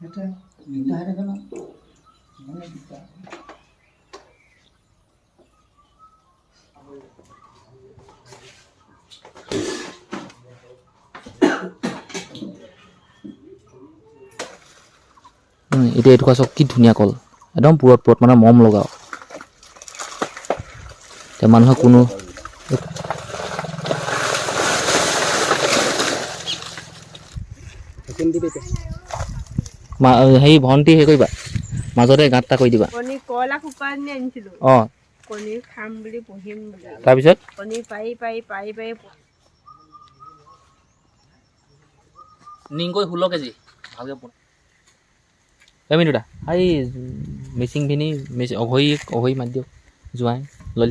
এটা দিগদাৰ হৈ থাকে ন মানে দিগদাৰ উম, এতিয়া এইটো চাওক কি ধুনীয়া কল একদম পুৰত পুৰত মানে মম লগাও এতিয়া মানুহে কোনো মা হেৰি ভণ্টি হেৰি কৰিবা মাজতে গাঁত এটা কৰি দিবা। কণী কয়লা কুকুৰা এজনী আনিছিলোঁ। অঁ। কণী খাম বুলি পুহিম বুলি। তাৰপিছত? কণী পাৰি পাৰি পাৰি পাৰি নিংকৈ ষোল্ল কেজি। ভালকৈ এই মিচিং ভিনি মিচিং অঘৰী অঘৰী মাতি দিয়ক জোৱাই লৈ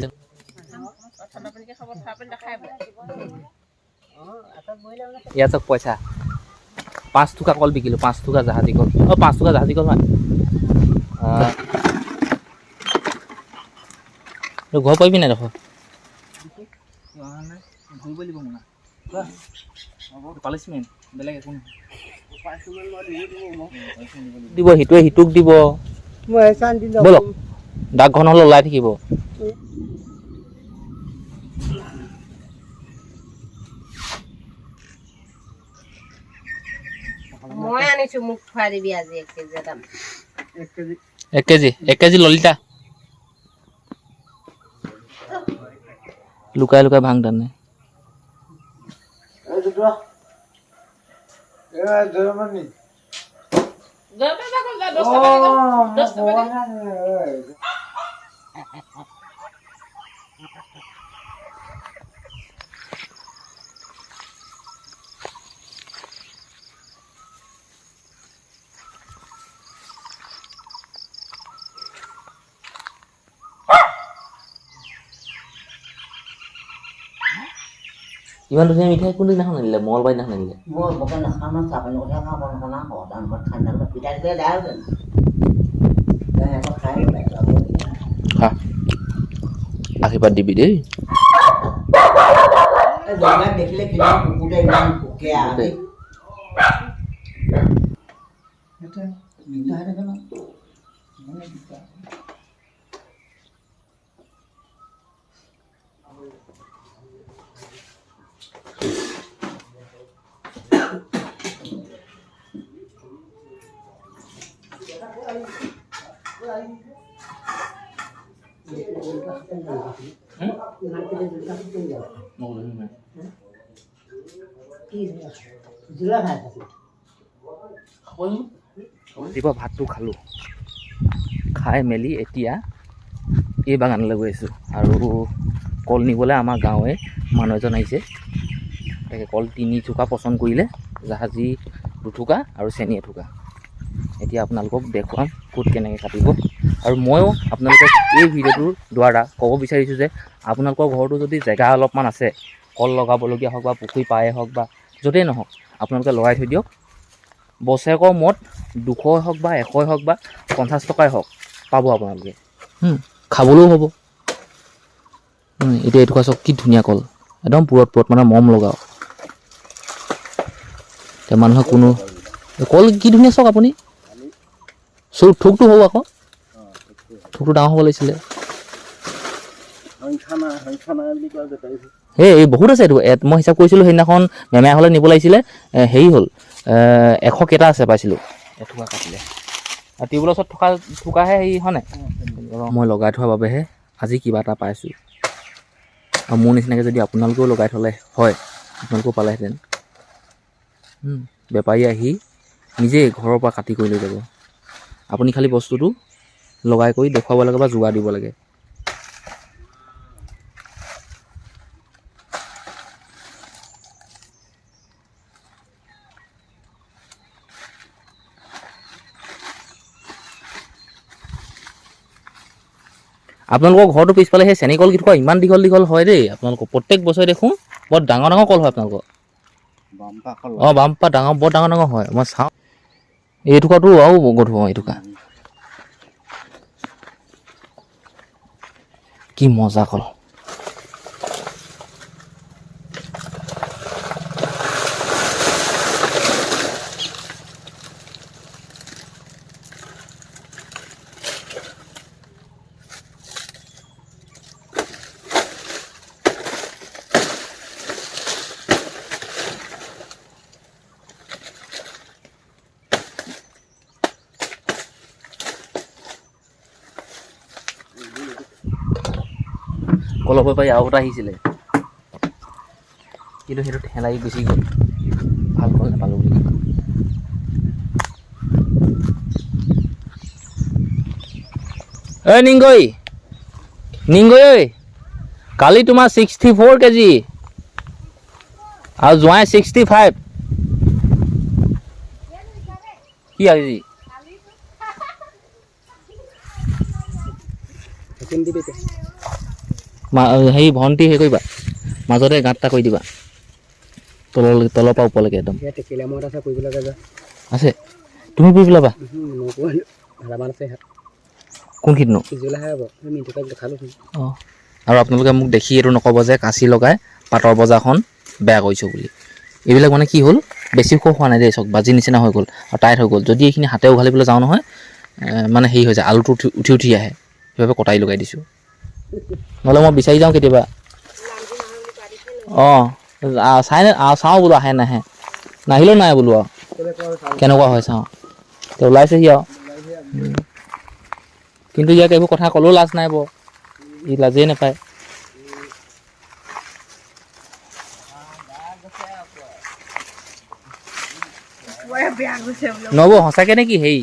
ইয়াত চাওক পইচা। পাঁচ টকা কল বিকিলোঁ পাঁচ টকা জাহাজী কল। অঁ পাঁচ টকা জাহাজী কল তই ঘৰ পাৰিবি নাই দেখোন? মোনা দিব সিটোৱে সিটোক দিব। ব'লক ডাকঘৰ নহ'লে ওলাই থাকিব। মই আনিছোঁ মোক খুৱাই দিবি আজি এক কেজি দাম এক কেজি। এক কেজি এক কেজি ললিতা। লুকাই লুকাই ভাং টানে। জয়মণি। ইমান ধুনীয়া মিঠাই কোনদিনাখন আনিলে মঙলবাৰ দিনাখন আনিলে মই বকে নাখাওঁ নহয় চাহ পানী কথা খাওঁ বন খানা খাওঁ দাম ভাত খাই দাম পিঠা দিলে দাই যেন আকৌ খাই পেলাই যাব খা আশীৰ্বাদ দিবি দেই এই জেগাত দেখিলে কিমান কুকুৰে ইমান পোকে আদি এটা দিগদাৰ হৈ থাকে ন ৰাতিপুৱা ভাতটো খালোঁ। খাই মেলি এতিয়া এই বাগানলৈ গৈ আছোঁ। আৰু কল নিবলৈ আমাৰ গাঁৱৰে মানুহ এজন আহিছে। তাকে কল তিনি থোকা পচন্দ কৰিলে জাহাজী দুথোকা আৰু চেনি এথোকা এতিয়া আপোনালোকক দেখুৱাম ক'ত কেনেকৈ কাটিব। আৰু ময়ো আপোনালোকক এই ভিডিঅ'টোৰ দ্বাৰা ক'ব বিচাৰিছোঁ যে আপোনালোকৰ ঘৰতো যদি জেগা অলপমান আছে কল লগাবলগীয়া হওক বা পুখুৰী পাৰে হওক বা য'তেই নহওক আপোনালোকে লগাই থৈ দিয়ক। বছৰেকৰ মূৰত দুশই হওক বা এশই হওক বা পঞ্চাছ টকাই হওক পাব আপোনালোকে। খাবলৈও হ'ব। এতিয়া এইটো চাওক কি ধুনীয়া কল। একদম পুৰত পুৰত মানে মম লগাও এতিয়া মানুহে কোনো কল কি ধুনীয়া চাওক আপুনি? চৌ থোকটো হ'ব আকৌ। থোকটো ডাঙৰ হ'ব লাগিছিলে। এই এই বহুত আছে এইটো। মই হিচাপ কৰিছিলোঁ সেইদিনাখন মেমেৰা হ'লে নিব লাগিছিলে। হেৰি হ'ল এশ কেইটা আছে পাইছিলোঁ। এথোকা কাটিলে। আৰু টিউবৱেলৰ ওচৰত থকা থোকাহে হেৰি হয় নাই? মই লগাই থোৱাৰ বাবেহে আজি কিবা এটা পাইছোঁ। আৰু মোৰ নিচিনাকৈ যদি আপোনালোকেও লগাই থ'লে হয় আপোনালোকেও পালেহেঁতেন। বেপাৰী আহি নিজেই ঘৰৰ পৰা কাটি কৰি লৈ যাব। আপুনি খালি বস্তুটো লগাই কৰি দেখুৱাব লাগে বা যোগাৰ দিব লাগে। আপোনালোকৰ ঘৰটো পিছফালে সেই চেনী কল কেইটুকুৰা ইমান দীঘল দীঘল হয় দেই। আপোনালোকৰ প্ৰত্যেক বছৰে দেখোঁ বৰ ডাঙৰ ডাঙৰ কল হয় আপোনালোকৰ। অঁ বাম পৰা ডাঙৰ বৰ ডাঙৰ ডাঙৰ হয়। মই চাওঁ। এইটুকুৰাটো আৰু গধুৰ এইটুকা। কি মজা কল। কলপ পাৰি আৰু আহিছিলে। কিন্তু সেইটো ঠেলাই গুচি গ'ল। ভালো ফল নাপালোঁ বুলি। ঐ নিংগৈ নিংগৈ ঐ, কালি তোমাৰ ছিক্সটি ফ'ৰ কেজি। আৰু জোঁৱাই ছিক্সটি ফাইভ কি আজি? হেৰি ভণ্টি হেৰি কৰিবা। মাজতে গাঁত এটা কৰি দিবা। তললৈ তলৰ পৰা ওপৰলৈকে একদম। আছে তুমি পুৰি পেলাবা। কোনখিনিনো সেই অঁ। আৰু আপোনালোকে মোক দেখি এইটো নক'ব যে কাঁচি লগাই পাটৰ বজাৰখন বেয়া কৰিছোঁ বুলি। এইবিলাক মানে কি হ'ল? বেছি ওখ হোৱা নাই দেই চক বাজি নিচিনা হৈ গ'ল আৰু টাইট হৈ গ'ল। যদি এইখিনি হাতে উঘালিবলৈ যাওঁ নহয় মানে হেৰি হৈ যায় আলুটো উঠি উঠি আহে। সেইবাবে কটাই লগাই দিছোঁ। নহ'লে মই বিচাৰি যাওঁ কেতিয়াবা। অঁ চাই নে- চাওঁ বোলো আহে নাহে। নাহিলেও নাই বোলো আৰু। কেনেকুৱা হয় চাওঁ। ওলাইছেহি আৰু। কিন্তু ইয়াক এইবোৰ কথা ক'লেও লাজ নাই বাৰু। ই লাজেই নাপায়। নব সঁচাকে নেকি হেৰি?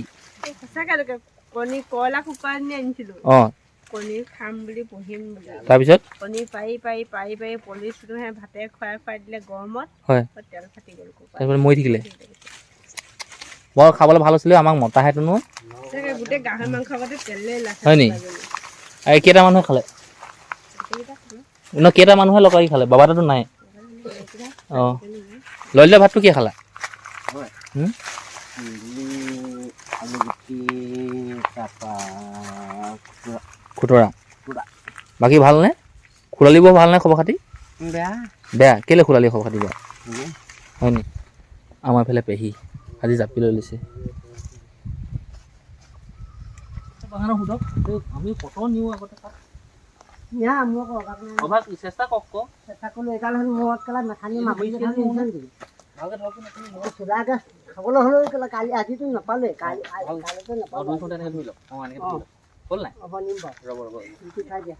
সঁচাকে লোকে কণী কয়লা কুকুৰা আনি আনিছিলোঁ। অঁ। কণী খাম বুলি পুহিম বুলি। তাৰপিছত? কণী পাৰি পাৰি পাৰি পাৰি পলিচটোহে ভাতে খুৱাই খুৱাই দিলে গৰমত। হয়। তেল ফাটি গ'ল তাৰপিছত মৰি থাকিলে বৰ খাবলৈ ভালো আছিলে আমাক মতাহেঁতেনো গোটেই গাহৰি মাংস আগতে তেলে হয় নি? এই কেইটা মানুহে খালে? ন কেইটা মানুহে লগাই খালে? বাবাটোতো নাই। অঁ। লৈ দিলে ভাতটো কি খালা? হুম? আলু গুটি তাৰপৰা খুতৰা। বাকী ভালনে? খুৰালিব ভালনে খবৰ খাতি? বেয়া। বেয়া। কেলৈ খুৰালি খবৰ খাতি বেয়া? হয় নি? আমাৰ এইফালে পেহী। আজি জাপি লৈ লৈছে। আমি পটল নিওঁ আগতে তাত। অভাৱ চেষ্টা কৰক ক। চেষ্টা কৰিলোঁ এইকাৰণে মূৰত কেলা আপুনি ঘৰত খাবলৈ হ'লেও কালি আজিতো নাপালোৱে। কালি নাপালোঁ। নাই হ'ব নিম বাৰু ৰ'ব ৰ'ব ৰুটি খাই দিয়া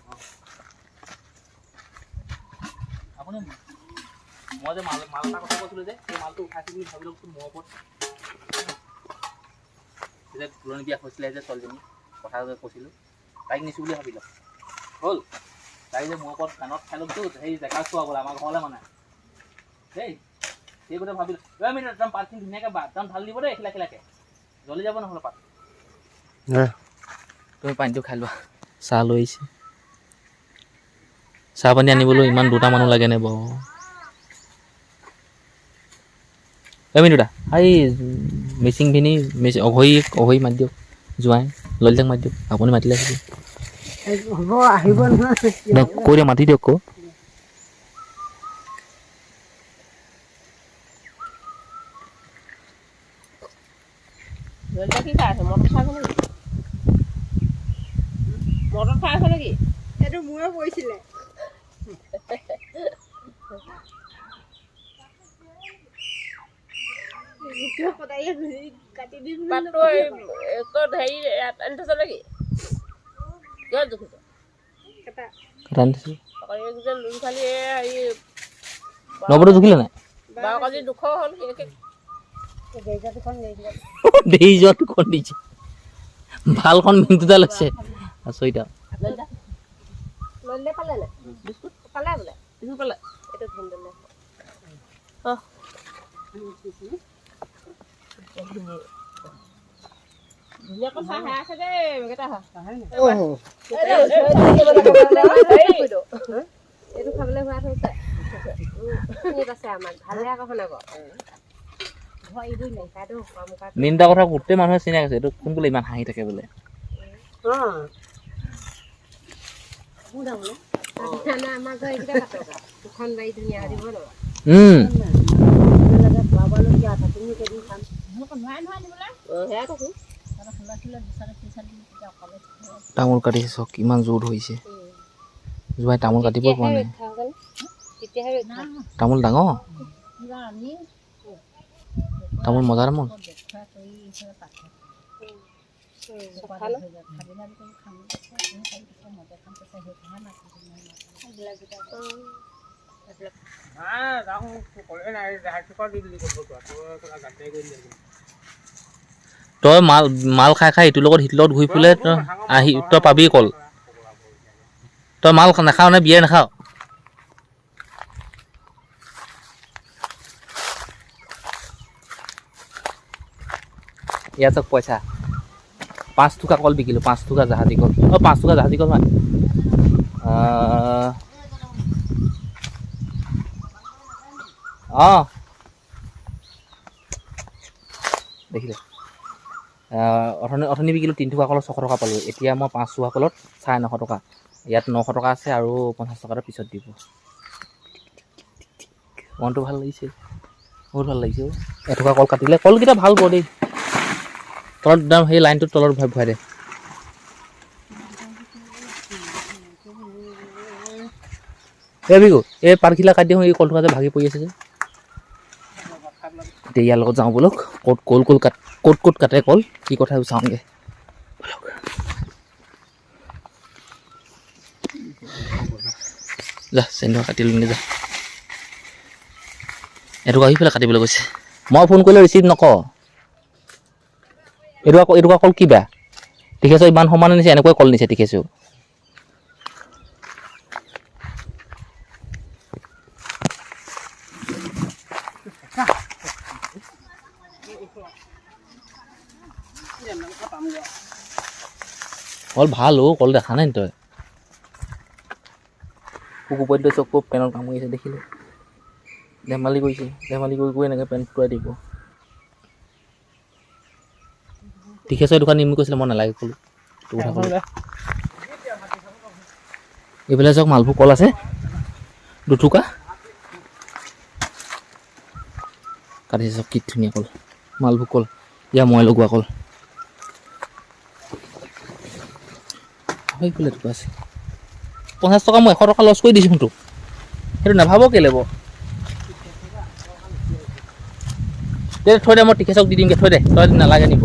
আপুনি মই যে মাল মাল এটা কথা কৈছিলোঁ যে সেই মালটো উঠাইছোঁ বুলি ভাবি লওকচোন মোৰ ওপৰত যেতিয়া তুলনি বিয়া হৈছিলে যে ছোৱালীজনী কথা যে কৈছিলোঁ তাইক নিছোঁ বুলি ভাবি লওক হ'ল তাই যে মোৰ ওপৰত কাণত খাই লওকতো সেই জেগা চোৱা বোলে আমাৰ ঘৰলৈ মানে দেই সেই কথা ভাবি লওক এই মিনিট একদম পাতখিনি ধুনীয়াকৈ বা একদম ঢালি দিব দেই এখিলা এখিলাকৈ জ্বলি যাব নহ'লে পাত তুমি পানীটো খাই লোৱা। চাহ লৈ আহিছে। চাহ পানী আনিবলৈ ইমান দুটা মানুহ লাগেনে বাৰু? এই মিনুদা এই মিচিং ভিনি মিচিং অঘৰী অঘৰী মাতি দিয়ক জোঁৱাই ললিতাক মাতি দিয়ক আপুনি মাতিলে আহিব হ'ব আহিব নহয় ন, কৈ দিয়ক মাতি দিয়ক কি আকৌ এই যে লোন খালি এই হেৰি নবটো জুখিলে নাই? দুশ হ'ল দেৰি যোৱাটো দিছে ভালখন মিনটোতে লৈছে। আচৰিত আছইটা কথা গোটেই মানুহে চিনাকি আছে এইটো কোন বোলে ইমান হাঁহি থাকে বোলে তামোল কাটিছে চক, ইমান জোৰ ধৰিছে জোৱাই তামোল কাটিব পৰা নাই। তামোল ডাঙৰ? তামোল মজা তামোল তই মাল মাল খাই খাই ইটোৰ লগত সিটোৰ লগত ঘূৰি ফুৰিলে তই আহি, তই পাবি কল। তই মাল নাখাৱ নে বিয়াৰ নাখাৱ? ইয়াত পইচা। পাঁচ টকা কল বিকিলোঁ, পাঁচ টকা জাহাজী কল। অঁ, পাঁচ টকা জাহাজী কল নহয় দেখিলে। অথনি অথনি বিকিলোঁ কলত ছশ টকা পালোঁ। এতিয়া মই পাঁচ কলত চাৰে নশ টকা। ইয়াত নশ টকা আছে আৰু পঞ্চাছ টকা এটা পিছত দিব। মনটো ভাল লাগিছে। বহুত ভাল লাগিছে অ'। এটকা কল কাটিলে। কলকেইটা ভাল পাব দেই। তলত একদম সেই লাইনটোত তলত ভৰাই ভৰাই দে। এই বিগু এই পাতখিলা কাটি দিওঁ এই কলটো যে ভাগি পৰি আছে যে। ইয়াৰ লগত যাওঁ বোলক। ক'ত কল কল কাট ক'ত ক'ত কাটে কল? কি কথা চাওঁগৈ। যা চেণ্ডৰ কাটি লৈ যা। এইটো আহি পেলাই কাটিবলৈ কৈছে। মই ফোন কৰিলে ৰিচিভ নকৰ এইটো আকৌ এইটো কল কি বেয়া? দেখিছ ইমান সমানে নিছে এনেকৈ কল নিছে দেখিছোঁ কল ভালো অ' কল দেখা নাই তই। কুকুৰ পোৱালিটোৱে চকু পেনত কামুৰি আছে দেখিলে? ধেমালি কৰিছে, ধেমালি কৰি কৰি এনেকৈ পেণ্ট ফুৰাই দিব। টিকেশ্বৰ দোকান নিম কৈছিলে মই নালাগে ক'লোঁ। এইফালে চাওক, মালভোগ কল আছে। দুটুকা। কাটিছে চাওক কি ধুনীয়া কল। মালভোগ কল। ইয়াৰ মই লগোৱা কল। সেইফালে দুটা আছে পঞ্চাছ টকা মই এশ টকা লছ কৰি দিছোঁ তোক। সেইটো নাভাব কেলৈ বাৰু দে থৈ দে মই টিকেচক দি দিমগৈ থৈ দে তই নালাগে নিব।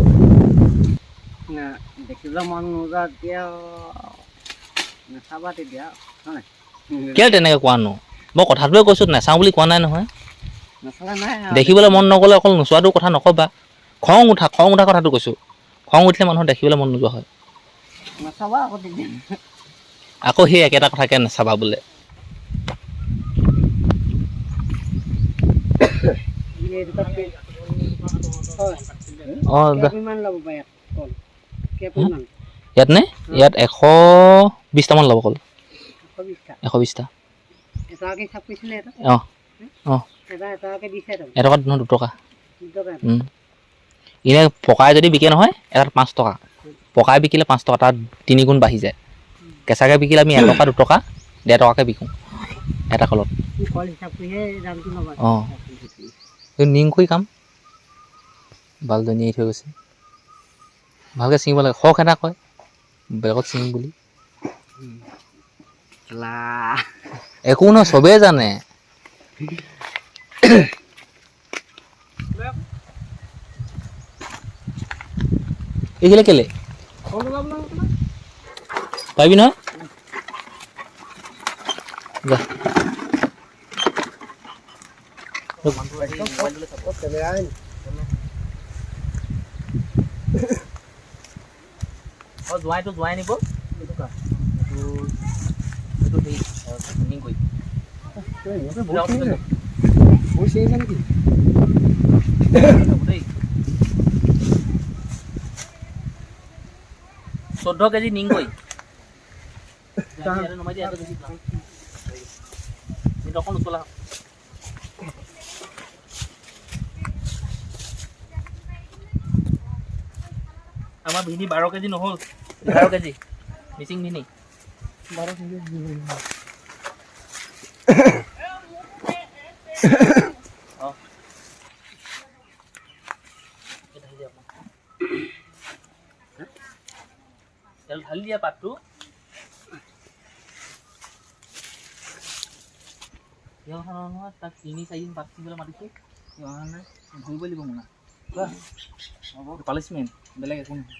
না দেখিবলৈ মন নোযোৱা এতিয়া নাচাবা তেতিয়া হয় নাই? কেলৈ তেনেকৈ কোৱানো মই কথাটোৱে কৈছোঁ নাচাওঁ বুলি কোৱা নাই নহয়। দেখিবলৈ মন নগ'লে অকল নোচোৱাটো কথা নক'বা। খং উঠা খং উঠা কথাটো কৈছোঁ। খং উঠিলে মানুহৰ দেখিবলৈ মন নোযোৱা হয়। আকৌ সেই একেটা কথাকে নাচাবা বোলে। ইয়াত নে? ইয়াত এশ বিশটামান ল'ব কল। এশ বিছটা পকাই যদি বিকে নহয় এটাত পাঁচ টকা। পকাই বিকিলে পাঁচ টকা তাত তিনি গুণ বাঢ়ি যায়। কেঁচাকৈ বিকিলে আমি এটকা দুটকা ডেৰ টকাকৈ বিকোঁ এটা কলত। অঁ। এই নিংখুই কাম বালজনী এৰি থৈ গৈছে। ভালকৈ ছিঙিব লাগে। শখ এটা কয় বেলেগত ছিঙিম বুলি। একো নহয় চবেই জানে। এইখিলে কেলে? পাৰিবি নহয় যা অঁ জোৱাইটো জোৱাই নিব এইটো কা এইটো এইটো হেৰি নিং কৰি চৈধ্য কেজি নিংকৈ নমাই দিয়া অকণ উচলা আমাৰ ভিনি বাৰ কেজি নহ'ল এঘাৰ কেজি মিচিং ভিনি বাৰ কেজি অঁ এই ঢালি দিয়া অকণমান। তেল ঢালি দিয়া পাতটো অহা নহয় তাক তিনি চাৰিদিন মাতিছোঁ ধৰিব লাগিব মোনা বেলেগ একো নহয়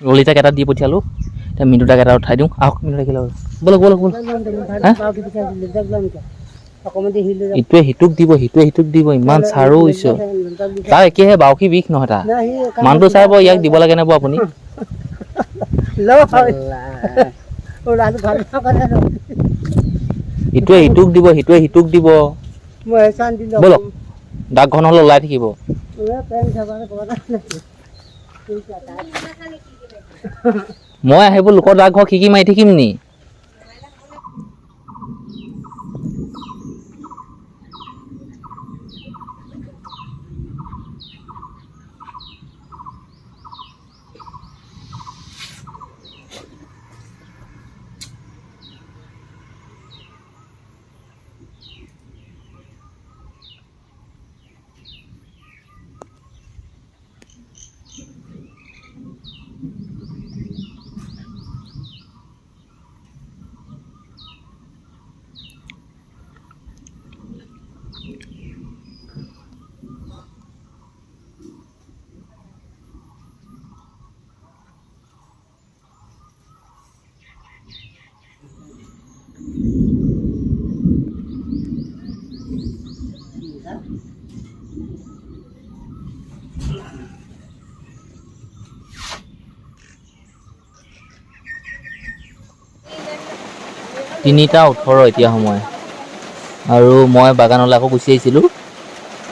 ললিতাক এটা দি পঠিয়ালোঁ। এতিয়া মিনুতাক এটা উঠাই দিওঁ। আহক মিনু থাকিলে বলক বলক বলক। হা? ইটোৱে সিটোক দিব সিটোৱে সিটোক দিব ইমান চাৰো হৈছে। তাৰ একেহে বাউসী বিষ নহয় তাৰ। মানুহটো চাব ইয়াক দিব লাগে নে বাৰু আপুনি? ইটোৱে সিটোক দিব সিটোৱে সিটোক দিব। বলক ডাকঘৰ নহ'লে ওলাই থাকিব। মই আহিব লোকৰ ডাকঘৰ খিকি মাৰি থাকিম নি? তিনিটা ওঠৰ এতিয়া সময়। আৰু মই বাগানলৈ আকৌ গুচি আহিছিলোঁ।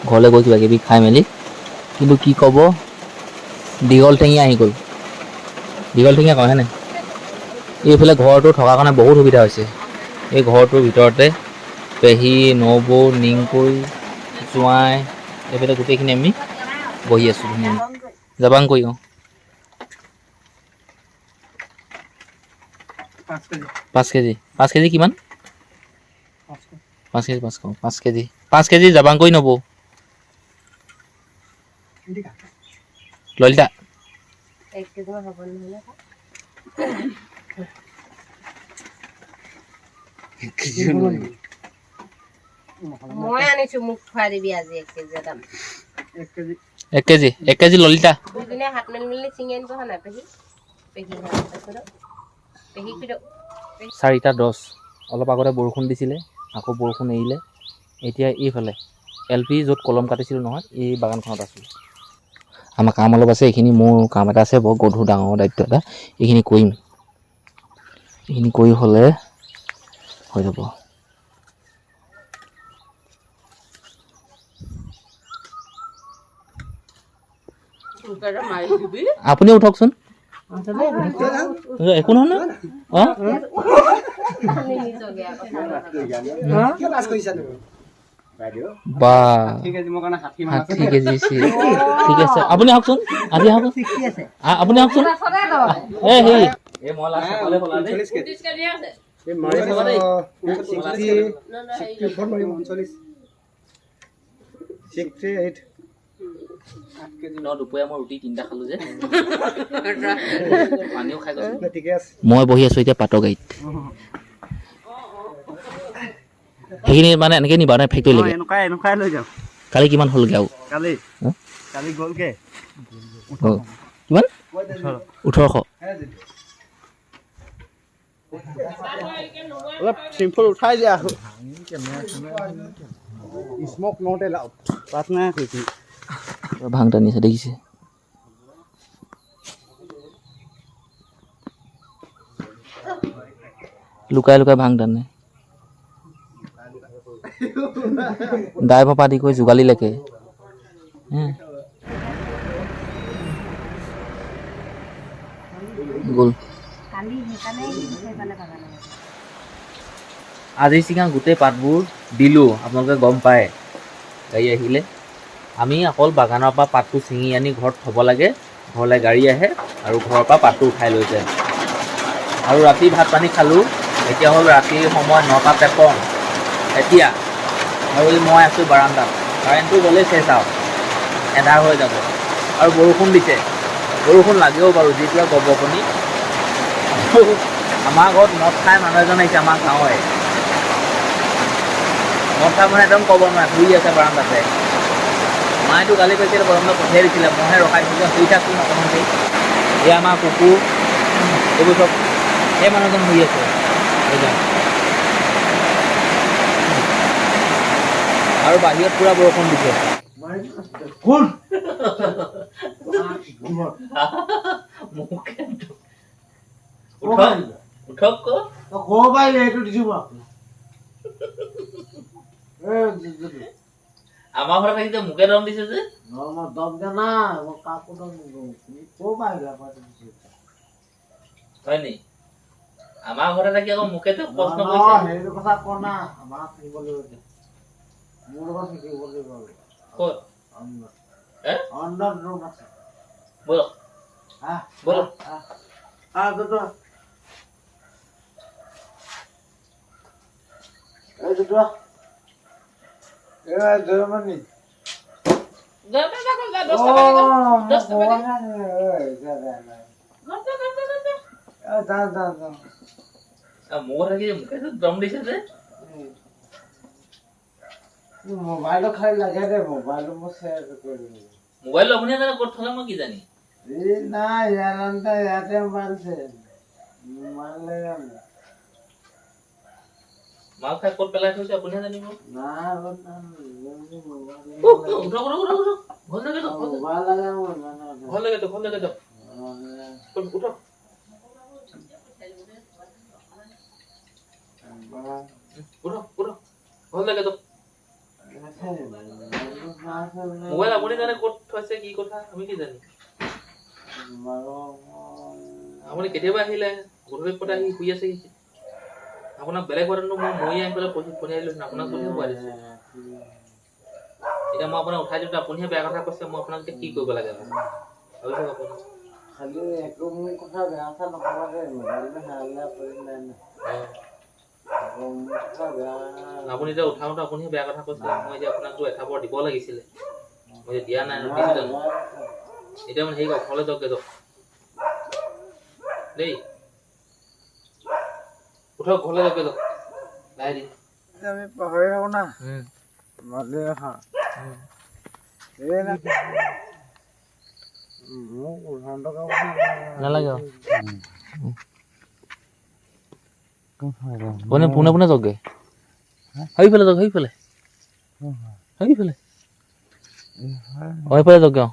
ঘৰলৈ গৈ কিবা কিবি খাই মেলি। কিন্তু কি ক'ব? দীঘল ঠেঙীয়া আহি গ'ল। দীঘল ঠেঙীয়া কয় নাই এইফালে ঘৰটো থকাৰ কাৰণে বহুত সুবিধা হৈছে। এই ঘৰটোৰ ভিতৰতে পেহী নবৌ নিংকৈ জোঁৱাই এইফালে গোটেইখিনি আমি বহি আছোঁ। ধুনীয়া জাবাং কৰি অঁ। পাঁচ কেজি। পাঁচ কেজি। পাঁচ কেজি কিমান? পাঁচশো পাঁচ কেজি পাঁচশো পাঁচ কেজি। পাঁচ কেজি জাবাং কৰি নবৌ ললিতা। মই আনিছো মোক খুৱাই দিবি আজি এক কেজি দাম এক কেজি। এক কেজি ললিতা। দুইজনীয়ে হাত মেলি মেলি চিঙি আনিব নাই পেহী। পেহী চাৰিটা দহ অলপ আগতে বৰষুণ দিছিলে আকৌ বৰষুণ এৰিলে। এতিয়া এইফালে এল পি য'ত কলম কাটিছিলোঁ নহয় এই বাগানখনত আছোঁ। আমাৰ কাম অলপ আছে এইখিনি মোৰ কাম এটা আছে বৰ গধুৰ ডাঙৰ দায়িত্ব এটা। এইখিনি কৰিম। এইখিনি কৰি হ'লে হৈ যাব। আপুনি উঠকচোন। নহয় নহয় অঁ? বা। ষাঠি কেজি ঠিক আছে। আপুনি আহকচোন আজি আহক। আপুনি আহকচোন এই ঊনচল্লিছ ছিক্সটি এইট। আঠ কেজি ন দুপৰীয়া মই ৰুটি তিনিটা খালোঁ যে। পানীও খাই গৈছোঁ। মই বহি আছোঁ এতিয়া পাটৰ গাড়ীত। সেইখিনি মানে এনেকৈ নিবা নে ফেক্টৰীলৈকে এনেকুৱাই এনেকুৱাই লৈ কালি কিমান হ'লগৈ আৰু? কালি কালি গ'লগে। কিমান? ওঠৰশ। অলপ চিম্পল উঠাই দিয়া। স্মক নট এলাউড পাত নাই কৈছে ভাং টানিছে দেখিছে। লুকাই লুকাই ভাং টানে পৰা আদি কৰি যোগালীলৈকে হে। গ'ল। আজি চিঙা গোটেই পাতবোৰ দিলোঁ, আপোনালোকে গম পায়। গাড়ী আহিলে। আমি অকল বাগানৰ পৰা পাতটো ছিঙি আনি ঘৰত থ'ব লাগে ঘৰলৈ গাড়ী আহে আৰু ঘৰৰ পৰা পাতটো উঠাই লৈ যায়। আৰু ৰাতি ভাত পানী খালোঁ এতিয়া হ'ল ৰাতিৰ সময় নটা তেপন। এতিয়া আৰু মই আছোঁ বাৰান্দাত কাৰেণ্টটো গ'লেই চেচ আৰু এন্ধাৰ হৈ যাব। আৰু বৰষুণ দিছে। বৰষুণ লাগেও বাৰু যিটোৱে গপ গপনি আমাৰ ঘৰত মদ খাই মানুহ এজন আহিছে আমাৰ গাঁৱৰে। মদ খাই মানে একদম ক'ব নোৱাৰে শুই আছে বাৰান্দাতে মায়েতো গালি পাইছিলে প্ৰথমতে পঠিয়াই দিছিলে। মহে ৰখাইছিলোঁ যে শুই থাকোঁ অকণমান এই আমাৰ কুকুৰ এইবোৰ চব সেই মানুহজন শুই আছে। সেইজন আৰু বাহিৰত পূৰা বৰষুণ দিছে। উঠক ক'ব পাৰিলে সেইটো দিছো মই আমাৰ ঘৰত আহিছে মোকে দম দিছে যে। মই দম দিয়া নাই মই কাকো দম তুমি দিছো হয় নি? আমাৰ ঘৰতে থাকি আকৌ প্ৰশ্ন নহয়, কৰিছে। সেইটো কথা ক'ত? অন্য- আছে। ব'ল। এই দুটো। মোবাইলটো খালি লাগে দে মোবাইলটো মই শ্বেয়াৰ কৰি দিম মোবাইলটো আপুনি জানে ক'ত থলে মই কি জানি? নাই ইয়াৰ আনটা ইয়াতে মোবাইল মোবাইল লাগে মোক। মাল খাই ক'ত পেলাই থৈছে আপুনিহে জানিব লাগে। তো মোবাইল লাগে লাগে তো তো মোবাইল। লাগে তো আপুনি জানে ক'ত থৈছে কি কথা আমি কি জানি আপুনি কেতিয়াবা আহিলে গধূলি পৰত আহি শুই আছে। আপোনাক বেলেগ হোৱাহেঁতেনো মই মৰি আহি পেলাই পঢ়ি পঠিয়াই দিলোঁ আপোনাক শুৱাই দিছোঁ এতিয়া মই আপোনাক উঠাই দিওঁতে আপুনিহে বেয়া কথা কৈছে মই আপোনাক এতিয়া কি কৰিব লাগে ভাবিছোঁ আপুনি। খালি একো মোৰ কথা বেয়া কথা নকবা দেই মোবাইলটো হেৰালে কৰি নাই না অ'। আকৌ মোৰ কথা বেয়া আপুনি এতিয়া উঠাওঁতে আপুনিহে বেয়া কথা কৈছে মই এতিয়া আপোনাকতো এঠাপৰ দিব লাগিছিলে। মই এতিয়া দিয়া নাই দিছোঁ জানো এতিয়া মানে হেৰি ঘৰলৈ যাওকগৈ যাওক। দেই। উঠক ঘৰলৈ যাওকগৈ যাওক লাহে দি আমি পাহৰি থাকো না মালি ৰখা এই না মোক ওঠৰ টকা নালাগে আৰু পোনে পোনে পোনে যাওকগৈ সেইফালে যাওক সেইফালে সেইফালে অঁ সেইফালে যাওকগৈ অঁ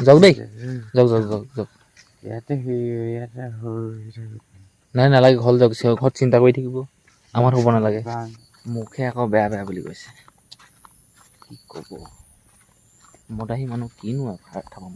যাওক দেই যাওক যাওক যাওক যাওক নাই নালাগে ঘৰলৈ যাওক ঘৰত চিন্তা কৰি থাকিব। আমাৰ হ'ব নালাগে। মুখে আকৌ বেয়া বেয়া বুলি কৈছে। কি ক'ব? মদাহী মানুহ কিনো আৰু খাই থাকোঁ